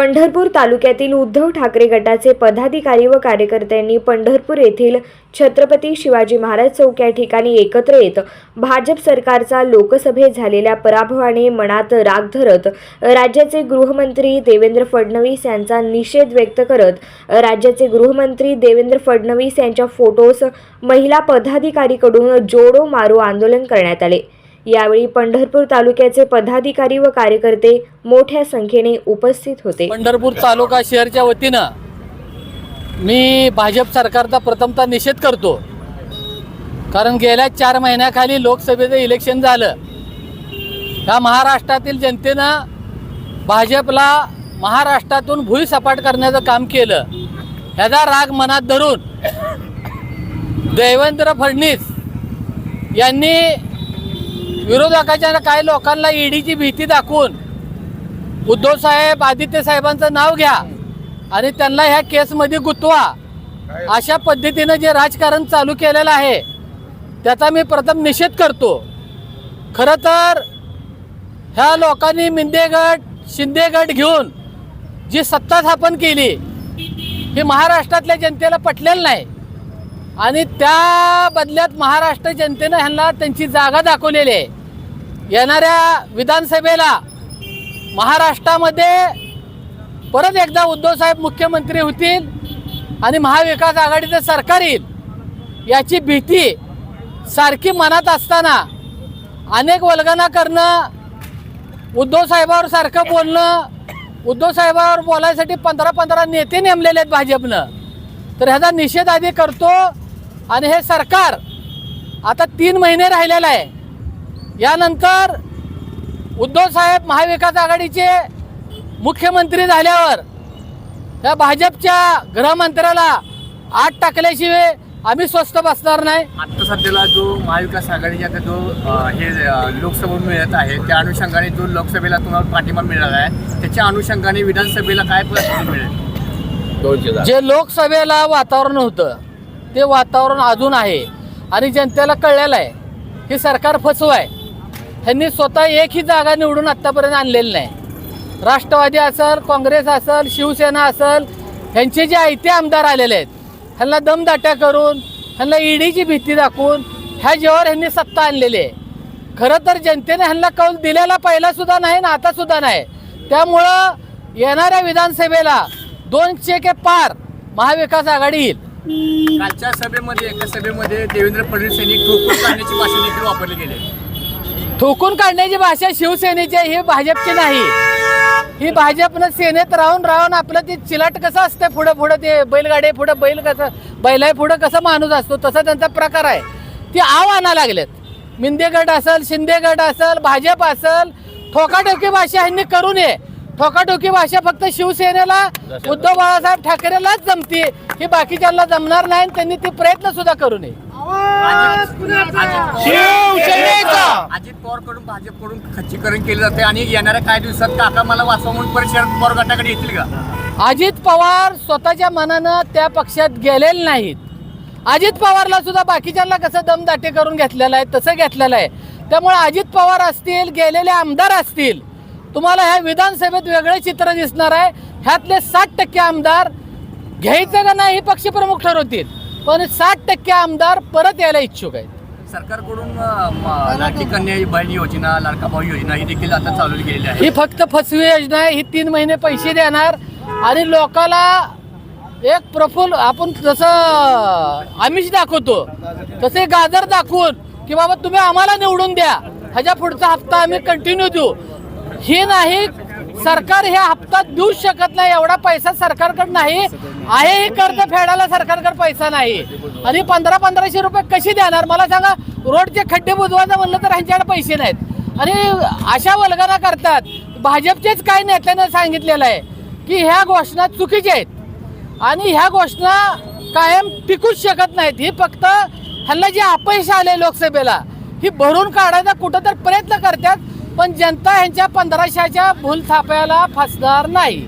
पंढरपूर तालुक्यातील उद्धव ठाकरे गटाचे पदाधिकारी व कार्यकर्त्यांनी पंढरपूर येथील छत्रपती शिवाजी महाराज चौक या ठिकाणी एकत्र येत भाजप सरकारचा लोकसभेत झालेल्या पराभवाने मनात राग धरत राज्याचे गृहमंत्री देवेंद्र फडणवीस यांचा निषेध व्यक्त करत राज्याचे गृहमंत्री देवेंद्र फडणवीस यांच्या फोटोस महिला पदाधिकारीकडून जोडो मारो आंदोलन करण्यात आले. यावेळी पंढरपूर तालुक्याचे पदाधिकारी व कार्यकर्ते मोठ्या संख्येने उपस्थित होते. पंढरपूर तालुका शहरच्या वतीनं मी भाजप सरकारचा प्रथमतः निषेध करतो. कारण गेल्या चार महिन्याखाली लोकसभेचं इलेक्शन झालं. ह्या महाराष्ट्रातील जनतेनं भाजपला महाराष्ट्रातून भुईसपाट करण्याचं काम केलं. ह्याचा राग मनात धरून देवेंद्र फडणवीस यांनी विरोधकाच्या काही लोकांना ईडीची भीती दाखवून उद्धव साहेब आदित्य साहेबांचं नाव घ्या आणि त्यांना ह्या केसमध्ये गुंतवा. अशा पद्धतीनं जे राजकारण चालू केलेलं आहे त्याचा मी प्रथम निषेध करतो. खरं तर ह्या लोकांनी मिंदेगड शिंदेगड घेऊन जी सत्ता स्थापन केली ही महाराष्ट्रातल्या जनतेला पटलेलं नाही. आणि त्या बदल्यात महाराष्ट्र जनतेनं ह्यांना त्यांची जागा दाखवलेली आहे. येणाऱ्या विधानसभेला महाराष्ट्रामध्ये परत एकदा उद्धव साहेब मुख्यमंत्री होतील आणि महाविकास आघाडीचं सरकार येईल याची भीती सारखी मनात असताना अनेक वल्गना करणं उद्धवसाहेबावर सारखं बोलणं उद्धव साहेबावर बोलायसाठी पंधरा पंधरा नेते नेमलेले आहेत भाजपनं. तर ह्याचा निषेध आधी करतो आणि हे सरकार आता तीन महिने राहिलेलं आहे. यानंतर उद्धव साहेब महाविकास आघाडीचे मुख्यमंत्री झाल्यावर या भाजपच्या गृहमंत्र्याला आत टाकल्याशिवाय आम्ही स्वस्त बसणार नाही. आता सध्याला जो महाविकास आघाडीचा आता जो हे लोकसभा मिळत आहे त्या अनुषंगाने जो लोकसभेला तुम्हाला पाठिंबा मिळाला आहे त्याच्या अनुषंगाने विधानसभेला काय परिस्थिती मिळेल? जे लोकसभेला वातावरण होतं ते वातावरण अजून आहे आणि जनतेला कळलेलं आहे हे सरकार फसव आहे. ह्यांनी स्वतः एकही जागा निवडून आत्तापर्यंत आणलेली नाही. राष्ट्रवादी असेल काँग्रेस असेल शिवसेना असेल ह्यांचे जे आयते आमदार आलेले आहेत ह्यांना दमदाट्या करून ह्यांना ईडीची भीती दाखवून ह्या जेव्हा ह्यांनी सत्ता आणलेली आहे खरं तर जनतेने ह्यांना कौल दिलेला पहिला सुद्धा नाही ना आता सुद्धा नाही. त्यामुळं येणाऱ्या विधानसभेला दोनशे के पार महाविकास आघाडी येईल. कालच्या सभेमध्ये एका सभेमध्ये देवेंद्र फडणवीस यांनी ठोकून काढण्याची भाषा देखील वापरली गेली. ठोकून काढण्याची भाषा शिवसेनेची आहे, ही भाजपची नाही. ही भाजपनं सेनेत राहून राहून आपलं ते चिलाट कसं असतं पुढं पुढं ते बैलगाडी पुढं बैल कसं बैला पुढं कसं माणूस असतो तसा त्यांचा प्रकार आहे. ती आव आणा लागलेत. मिंदेगड असेल शिंदेगड असेल भाजप असेल ठोकाठोकी भाषा ह्यांनी करू नये. ठोकाठोकी भाषा फक्त शिवसेनेला उद्धव बाळासाहेब ठाकरेलाच जमते. ही बाकीच्यांना जमणार नाही त्यांनी ते प्रयत्न सुद्धा करू नये. अजित पवारकडून भाजपकडून खच्चीकरण केले जाते आणि येणाऱ्या काही दिवसात काका मला वाचवा म्हणून परत शरद पवार गटाकडे येतील का? अजित पवार स्वतःच्या मनानं त्या पक्षात गेलेले नाहीत. अजित पवारला सुद्धा बाकीच्यांना कसं दमदाटे करून घेतलेलं आहे तसं घेतलेलं आहे. त्यामुळे अजित पवार असतील गेलेले आमदार असतील तुम्हाला ह्या विधानसभेत वेगळे चित्र दिसणार आहे. ह्यातले साठ टक्के आमदार घ्यायचं का नाही हे पक्षप्रमुख ठरवतील पण साठ टक्के आमदार परत यायला इच्छुक आहेत. सरकारकडून लाडकी कन्या बहीण योजना लाडका भाऊ योजना ही देखील आता चालू केलेली आहे. ही फक्त फसवी योजना आहे ही तीन महिने पैसे देणार आणि लोकाला एक प्रफुल्ल आपण जसं आमिष दाखवतो तसे गाजर दाखवून की बाबा तुम्ही आम्हाला निवडून द्या ह्याच्या पुढचा हप्ता आम्ही कंटिन्यू देऊ. हे नाही सरकार ह्या हप्ता देऊ शकत नाही. एवढा पैसा सरकारकडे नाही. आहे हे कर्ज फेडायला सरकारकडे पैसा नाही. आणि पंधरा पंधराशे रुपये कशी देणार? मला सांगा रोडचे खड्डे बुजवायचं म्हणलं तर ह्यांच्याकडे पैसे नाहीत. आणि अशा वल्गना करतात. भाजपचेच काही नेत्यानं सांगितलेलं आहे की ह्या घोषणा चुकीच्या आहेत. आणि ह्या घोषणा कायम टिकूच शकत नाहीत. ही फक्त ह्यांना जे अपयश आले लोकसभेला ही भरून काढायचा कुठं तर प्रयत्न करतात. पण जनता ह्यांच्या पंधराशेच्या भूल थाप्याला फसणार नाही.